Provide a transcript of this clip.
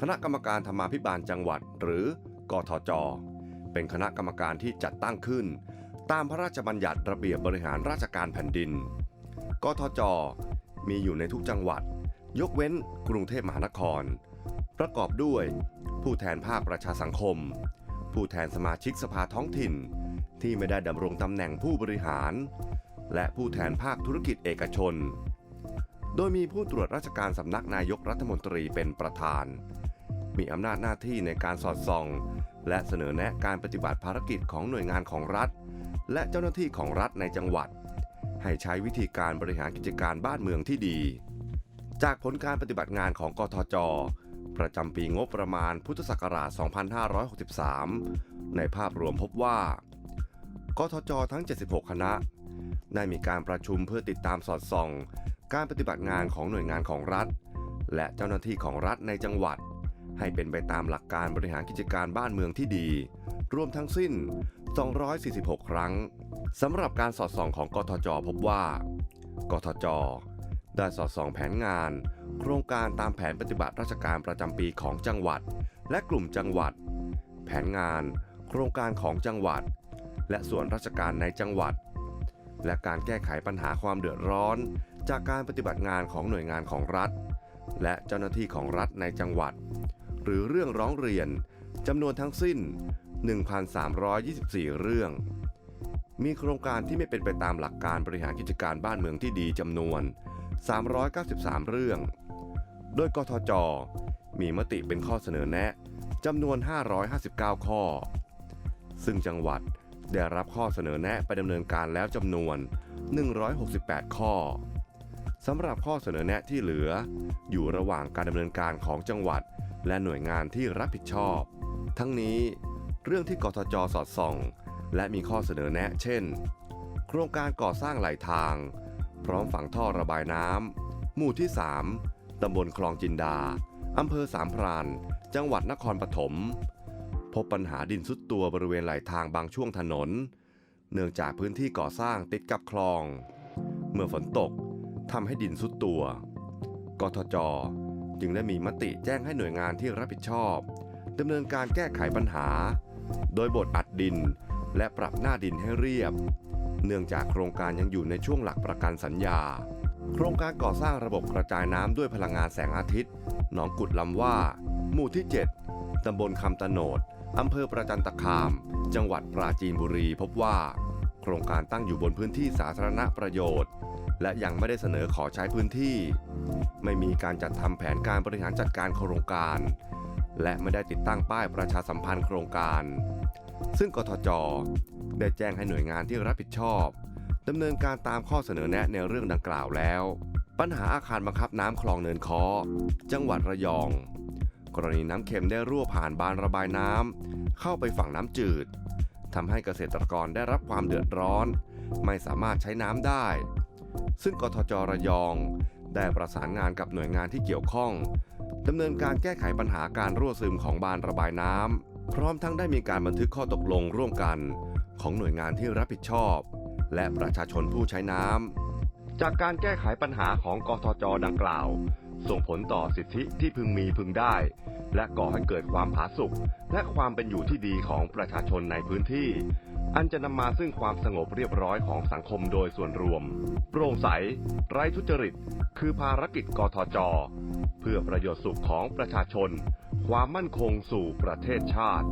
คณะกรรมการธรรมาภิบาลจังหวัด หรือกทจ เป็นคณะกรรมการที่จัดตั้งขึ้น ตามพระราชบัญญัติระเบียบบริหารราชการแผ่นดิน กทจ มีอยู่ในทุกจังหวัด ยกเว้นกรุงเทพมหานคร ประกอบด้วย ผู้แทนภาคประชาสังคม ผู้แทนสมาชิกสภาท้องถิ่น ที่ไม่ได้ดำรงตำแหน่งผู้บริหาร และผู้แทนภาคธุรกิจเอกชน โดยมีผู้ตรวจราชการสำนักนายกรัฐมนตรีเป็นประธาน มีอำนาจหน้าที่ในการสอดส่อง และเสนอแนะการปฏิบัติภารกิจของหน่วยงานของรัฐ และเจ้าหน้าที่ของรัฐในจังหวัด ให้ใช้วิธีการบริหารกิจการบ้านเมืองที่ดี จากผลการปฏิบัติงานของกทจ ประจำปีงบประมาณพุทธศักราช 2563 ในภาพรวมพบว่ากทจ ทั้ง 76 คณะ ได้มีการประชุมเพื่อติดตามสอดส่อง การปฏิบัติงานของหน่วยงานของรัฐ และเจ้าหน้าที่ของรัฐในจังหวัด ให้เป็นไปตามหลักการบริหารกิจการบ้านเมืองที่ดี รวมทั้งสิ้น 246 ครั้งสำหรับการสอดส่องของกทจพบว่ากทจ ได้สอดส่องแผนงาน โครงการตามแผนปฏิบัติราชการประจำปีของจังหวัด และกลุ่มจังหวัด แผนงาน โครงการของจังหวัด และส่วนราชการในจังหวัด และการแก้ไขปัญหาความเดือดร้อน จากการปฏิบัติงานของหน่วยงานของรัฐ และเจ้าหน้าที่ของรัฐในจังหวัด หรือเรื่องร้องเรียนจำนวนทั้งสิ้น 1,324 เรื่อง มีโครงการที่ไม่เป็นไปตามหลักการบริหารกิจการบ้านเมืองที่ดีจำนวน 393 เรื่อง โดยกทจ มีมติเป็นข้อเสนอแนะจำนวน 559 ข้อ ซึ่งจังหวัดได้รับข้อเสนอแนะไปดำเนินการแล้วจำนวน 168 ข้อสำหรับข้อเสนอแนะที่เหลือ อยู่ระหว่างการดำเนินการของจังหวัด และหน่วยงานที่รับผิดชอบ ทั้งนี้เรื่องที่กทจสอดส่อง และมีข้อเสนอแนะ เช่น โครงการก่อสร้างไหลทาง พร้อมฝังท่อระบายน้ำหมู่ที่ 3ตำบลคลองจินดาอำเภอสามพราน จังหวัดนครปฐมพบปัญหาดินซุดตัวบริเวณไหลทางบางช่วงถนน เนื่องจากพื้นที่ก่อสร้างติดกับคลอง เมื่อฝนตกทำให้ดินซุดตัว กทจ จึงได้มีมติแจ้งให้หน่วยงานที่รับผิดชอบดำเนินการแก้ไขปัญหา โดยบทอัดดิน และปรับหน้าดินให้เรียบ เนื่องจากโครงการยังอยู่ในช่วงหลักประกันสัญญา โครงการก่อสร้างระบบกระจายน้ำด้วยพลังงานแสงอาทิตย์ หนองกุดลำว่า หมู่ที่ 7 ตำบลคำตะโนดอำเภอประจันตคาม จังหวัดปราจีนบุรีพบว่า โครงการตั้งอยู่บนพื้นที่สาธารณประโยชน์ และยังไม่ได้เสนอขอใช้พื้นที่ ไม่มีการจัดทำแผนการบริหารจัดการโครงการ และไม่ได้ติดตั้งป้ายประชาสัมพันธ์โครงการ ซึ่งกทจ ได้แจ้งให้หน่วยงานที่รับผิดชอบดำเนินการตามข้อเสนอแนะในเรื่องดังกล่าวแล้ว ปัญหาอาคารบังคับน้ำคลองเนินคอจังหวัดระยอง กรณีน้ำเค็มได้รั่วผ่านบานระบายน้ำเข้าไปฝั่งน้ำจืดทำให้เกษตรกรได้รับความเดือดร้อน ไม่สามารถใช้น้ำได้ ซึ่งกทจระยอง ได้ประสานงานกับหน่วยงานที่เกี่ยวข้องดำเนินการแก้ไขปัญหาการรั่วซึมของบานระบายน้ำพร้อมทั้งได้มีการบันทึกข้อตกลงร่วมกัน ของหน่วยงานที่รับผิดชอบ และประชาชนผู้ใช้น้ำจากการแก้ไขปัญหาของกทจดังกล่าว ส่งผลต่อสิทธิที่พึงมีพึงได้ และก่อให้เกิดความผาสุกและความเป็นอยู่ที่ดีของประชาชนในพื้นที่ อันจะนำมาซึ่งความสงบเรียบร้อยของสังคมโดยส่วนรวม โปร่งใส ไร้ทุจริต คือภารกิจกทจ เพื่อประโยชน์สุขของประชาชน ความมั่นคงสู่ประเทศชาติ